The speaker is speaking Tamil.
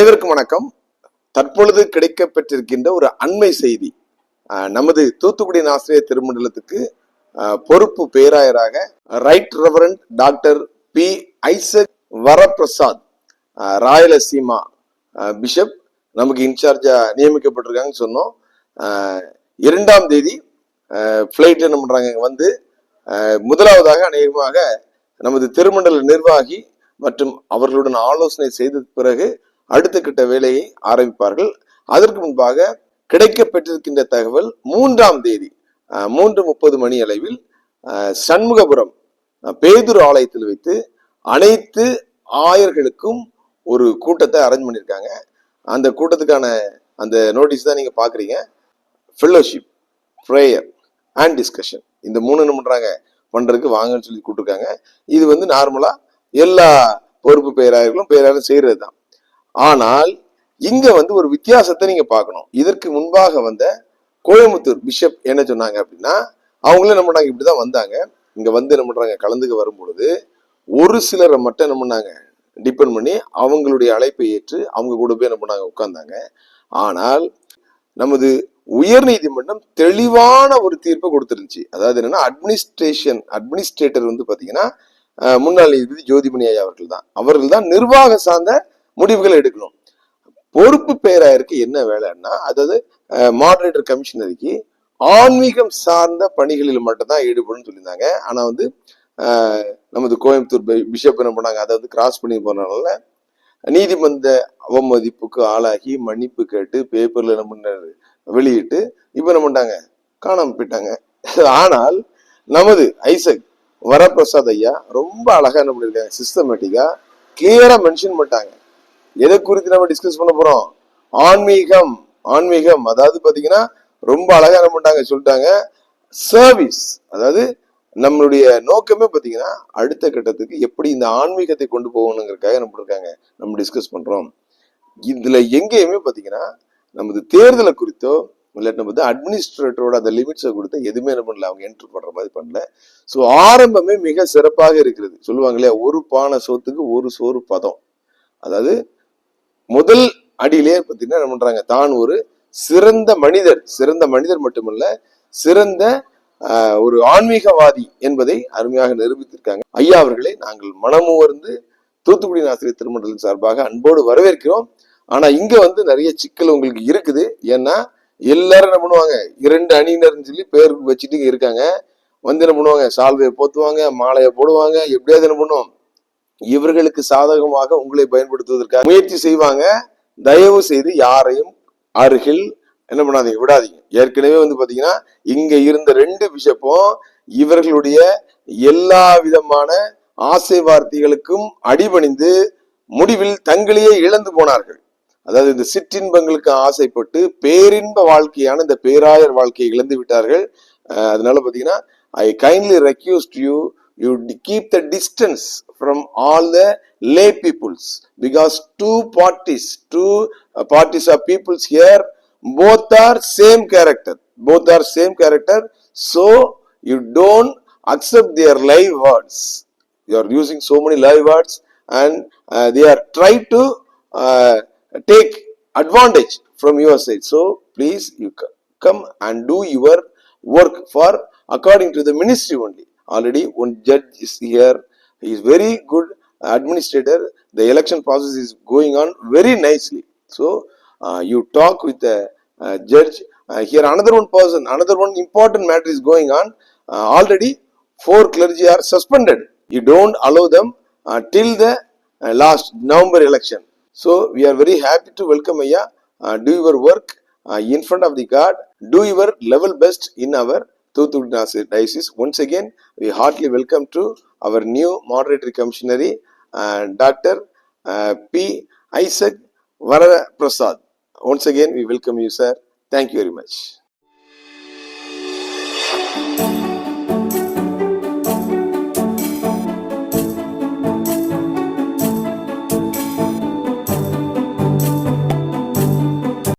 அனைவருக்கும் வணக்கம். தற்பொழுது கிடைக்கப்பெற்றிருக்கின்ற ஒரு அண்மை செய்தி. நமது தூத்துக்குடி ஆசிரியர் திருமண்டலத்துக்கு பொறுப்பு பேராயராக right reverend doctor P. Isaac Varaprasad Rayalaseema bishop நமக்கு இன்சார்ஜா நியமிக்கப்பட்டிருக்காங்கன்னு சொன்னோம். இரண்டாம் தேதி ஃப்ளைட் என்ன பண்றாங்க வந்து முதலாவதாக அநேகமாக நமது திருமண்டல நிர்வாகி மற்றும் அவர்களுடன் ஆலோசனை செய்த பிறகு அடுத்த கட்ட வேலையை ஆரம்பிப்பார்கள். அதற்கு முன்பாக கிடைக்கப்பெற்றிருக்கின்ற தகவல் மூன்றாம் தேதி மூன்று முப்பது மணி அளவில் சண்முகபுரம் அஹ், பேதுரு ஆலயத்தில் வைத்து அனைத்து ஆயர்களுக்கும் ஒரு கூட்டத்தை அரேஞ்ச் பண்ணியிருக்காங்க. அந்த கூட்டத்துக்கான அந்த நோட்டீஸ் தான் நீங்கள் பார்க்குறீங்க ஃபெல்லோஷிப் ப்ரேயர் அண்ட் டிஸ்கஷன் இந்த மூணு என்ன பண்ணுறாங்க பண்ணுறதுக்கு வாங்கன்னு சொல்லி கூப்பிட்டுருக்காங்க. இது வந்து நார்மலாக எல்லா பொறுப்பு பேராயர்களும் பேராயரும் செய்கிறது தான் ஆனால் இங்க வந்து ஒரு வித்தியாசத்தை நீங்க பார்க்கணும். இதற்கு முன்பாக வந்த கோயம்புத்தூர் பிஷப் என்ன சொன்னாங்க அப்படின்னா அவங்களே என்ன பண்ணாங்க இப்படிதான் வந்தாங்க. இங்க வந்து என்ன பண்றாங்க? கலந்துக்க வரும்பொழுது ஒரு சிலரை மட்டும் என்ன பண்ணாங்க? டிபெண்ட் பண்ணி அவங்களுடைய அழைப்பை ஏற்று அவங்க கூட போய் என்ன பண்ணாங்க? உட்கார்ந்தாங்க. ஆனால் நமது உயர்நீதிமன்றம் தெளிவான ஒரு தீர்ப்பை கொடுத்துருந்துச்சு. அதாவது என்னன்னா அட்மினிஸ்ட்ரேஷன் அட்மினிஸ்ட்ரேட்டர் வந்து பாத்தீங்கன்னா முன்னாள் நீதிபதி ஜோதிமணி ஐயா அவர்கள் தான். அவர்கள் தான் நிர்வாக சார்ந்த முடிவுகளை எடுக்கணும். பொறுப்பு பேராயருக்கு என்ன வேலைன்னா அதாவது மாடரேட்டர் கமிஷனருக்கு ஆன்மீகம் சார்ந்த பணிகளில் மட்டும்தான் ஈடுபடும் சொல்லியிருந்தாங்க. ஆனா வந்து நமது கோயம்புத்தூர் பிஷப் என்ன பண்ணாங்க அதை வந்து கிராஸ் பண்ணி போனதுனால நீதிமன்ற அவமதிப்புக்கு ஆளாகி மன்னிப்பு கேட்டு பேப்பர்ல என்ன வெளியிட்டு இப்ப என்ன பண்ணிட்டாங்க? காணாம போயிட்டாங்க. ஆனால் நமது ஐசக் வரப்பிரசாத் ஐயா ரொம்ப அழகா என்ன பண்ணிருக்காங்க சிஸ்டமேட்டிக்கா கிளியரா மென்ஷன் பண்ணிட்டாங்க. எதை குறித்து நம்ம டிஸ்கஸ் பண்ண போறோம்? ஆன்மீகம் ஆன்மீகம். அதாவது பாத்தீங்கன்னா ரொம்ப அழகா என்ன பண்ணிட்டாங்க சொல்லிட்டாங்க சர்வீஸ் அதாவது நம்மளுடைய நோக்கமே பாத்தீங்கன்னா அடுத்த கட்டத்துக்கு எப்படி இந்த ஆன்மீகத்தை கொண்டு போகணுங்கிறதுக்காக என்ன பண்ணிருக்காங்க நம்ம டிஸ்கஸ் பண்றோம். இதுல எங்கேயுமே பாத்தீங்கன்னா நமது தேர்தலை குறித்தோ இல்லாட்டி நம்ம வந்து அட்மினிஸ்ட்ரேட்டரோட அந்த லிமிட்ஸை கொடுத்து எதுவுமே என்ன பண்ணல அவங்க என்ட்ரு பண்ற மாதிரி பண்ணல. ஸோ ஆரம்பமே மிக சிறப்பாக இருக்கிறது. சொல்லுவாங்க இல்லையா ஒரு பானை சோத்துக்கு ஒரு சோறு பதம். அதாவது முதல் அடியிலே பார்த்தீங்கன்னா என்ன பண்றாங்க? தான் ஒரு சிறந்த மனிதர் சிறந்த மனிதர் மட்டுமல்ல சிறந்த ஒரு ஆன்மீகவாதி என்பதை அருமையாக நிரூபித்திருக்காங்க. ஐயா அவர்களை நாங்கள் மனமுவர்ந்து தூத்துக்குடி ஆசிரியர் திருமண்டலின் சார்பாக அன்போடு வரவேற்கிறோம். ஆனா இங்க வந்து நிறைய சிக்கல் உங்களுக்கு இருக்குது. ஏன்னா எல்லாரும் என்ன பண்ணுவாங்க? இரண்டு அணியினர்னு சொல்லி பேர் வச்சுட்டு இருக்காங்க. வந்து என்ன பண்ணுவாங்க? சால்வையை போத்துவாங்க மாலையை போடுவாங்க. எப்படியாவது என்ன பண்ணுவோம்? இவர்களுக்கு சாதகமாக உங்களை பயன்படுத்துவதற்காக முயற்சி செய்வாங்க. தயவு செய்து யாரையும் அருகில் என்ன பண்ணாதீங்க விடாதீங்க. ஏற்கனவே வந்து பாத்தீங்கன்னா இங்க இருந்த ரெண்டு பிஷப்பும் இவர்களுடைய எல்லா விதமான ஆசை வார்த்தைகளுக்கும் அடிபணிந்து முடிவில் தங்களையே இழந்து போனார்கள். அதாவது இந்த சிற்றின்பங்களுக்கு ஆசைப்பட்டு பேரின்ப வாழ்க்கையான இந்த பேராயர் வாழ்க்கையை இழந்து விட்டார்கள். அதனால பாத்தீங்கன்னா I kindly request you you keep the distance from all the lay peoples because two parties, two uh, parties of peoples here, both are same character, both are same character. So you don't accept their live words. You are using so many live words and uh, they are trying to uh, take advantage from your side. So please you come and do your work for according to the ministry only. Already one judge is here he is very good administrator. The election process is going on very nicely. So uh, you talk with the uh, judge. Uh, here another one person another one important matter is going on. Uh, already four clergy are suspended. You don't allow them uh, till the uh, last november election. So we are very happy to welcome aya uh, do your work uh, in front of the god do your level best in our Thuthukudi Nasir diocese once again we heartily welcome to our new moderatory commissionary uh, dr uh, p isaac Vara Prasad. Once again, we welcome you, sir. Thank you very much.